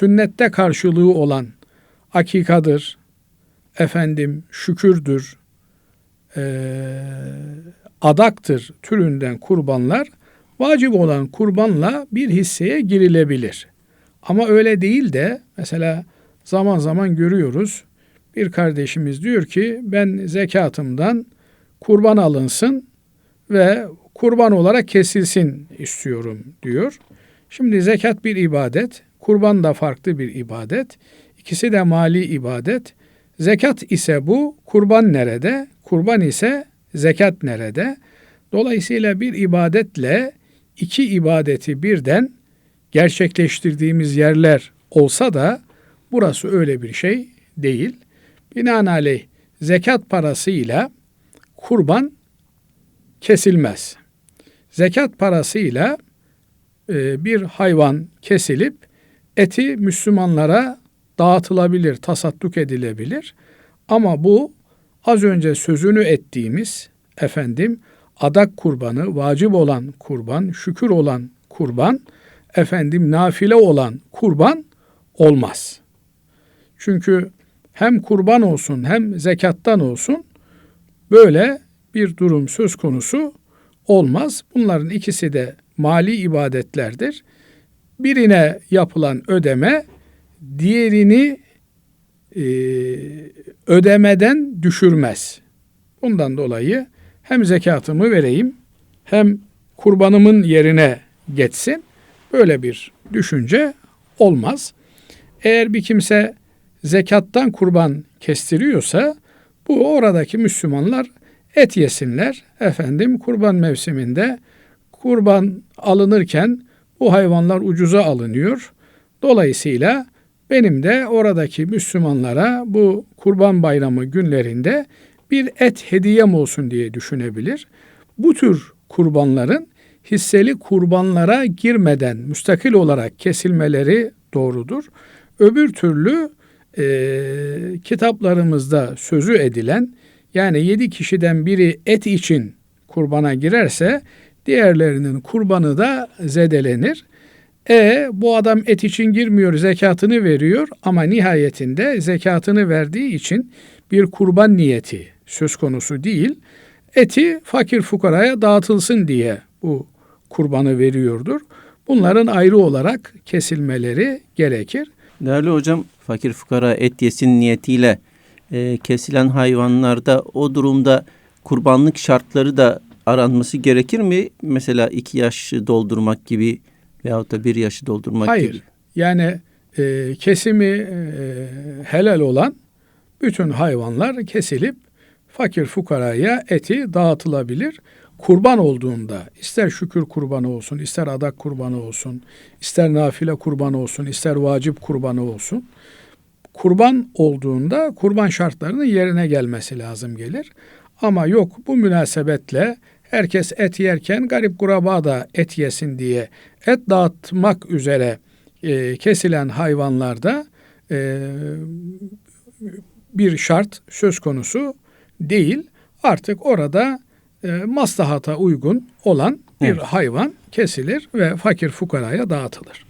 sünnette karşılığı olan akikadır, efendim şükürdür, eee, adaktır türünden kurbanlar vacip olan kurbanla bir hisseye girilebilir. Ama öyle değil de mesela zaman zaman görüyoruz bir kardeşimiz diyor ki ben zekatımdan kurban alınsın ve kurban olarak kesilsin istiyorum diyor. Şimdi zekat bir ibadet, kurban da farklı bir ibadet. İkisi de mali ibadet. Zekat ise bu, kurban nerede? Kurban ise zekat nerede? Dolayısıyla bir ibadetle iki ibadeti birden gerçekleştirdiğimiz yerler olsa da burası öyle bir şey değil. Binaenaleyh zekat parasıyla kurban kesilmez. Zekat parasıyla e, bir hayvan kesilip eti Müslümanlara dağıtılabilir, tasadduk edilebilir. Ama bu az önce sözünü ettiğimiz efendim adak kurbanı, vacip olan kurban, şükür olan kurban, efendim nafile olan kurban olmaz. Çünkü hem kurban olsun hem zekattan olsun böyle bir durum söz konusu olmaz. Bunların ikisi de mali ibadetlerdir. Birine yapılan ödeme diğerini e, ödemeden düşürmez. Bundan dolayı hem zekatımı vereyim hem kurbanımın yerine geçsin. Böyle bir düşünce olmaz. Eğer bir kimse zekattan kurban kestiriyorsa bu oradaki Müslümanlar et yesinler. Efendim kurban mevsiminde kurban alınırken bu hayvanlar ucuza alınıyor. Dolayısıyla benim de oradaki Müslümanlara bu kurban bayramı günlerinde bir et hediyem olsun diye düşünebilir. Bu tür kurbanların hisseli kurbanlara girmeden müstakil olarak kesilmeleri doğrudur. Öbür türlü e, kitaplarımızda sözü edilen yani yedi kişiden biri et için kurbana girerse diğerlerinin kurbanı da zedelenir. E bu adam et için girmiyor, zekatını veriyor ama nihayetinde zekatını verdiği için bir kurban niyeti söz konusu değil. Eti fakir fukaraya dağıtılsın diye bu kurbanı veriyordur. Bunların ayrı olarak kesilmeleri gerekir. Değerli hocam fakir fukara et yesin niyetiyle e, kesilen hayvanlarda o durumda kurbanlık şartları da aranması gerekir mi? Mesela iki yaşı doldurmak gibi veyahut da bir yaşı doldurmak Hayır. gibi. Yani e, kesimi e, helal olan bütün hayvanlar kesilip fakir fukaraya eti dağıtılabilir. Kurban olduğunda ister şükür kurbanı olsun, ister adak kurbanı olsun, ister nafile kurbanı olsun, ister vacip kurbanı olsun. Kurban olduğunda kurban şartlarının yerine gelmesi lazım gelir. Ama yok bu münasebetle herkes et yerken garip kuraba da et yesin diye et dağıtmak üzere e, kesilen hayvanlarda e, bir şart söz konusu değil. Artık orada e, maslahata uygun olan bir Evet. hayvan kesilir ve fakir fukaraya dağıtılır.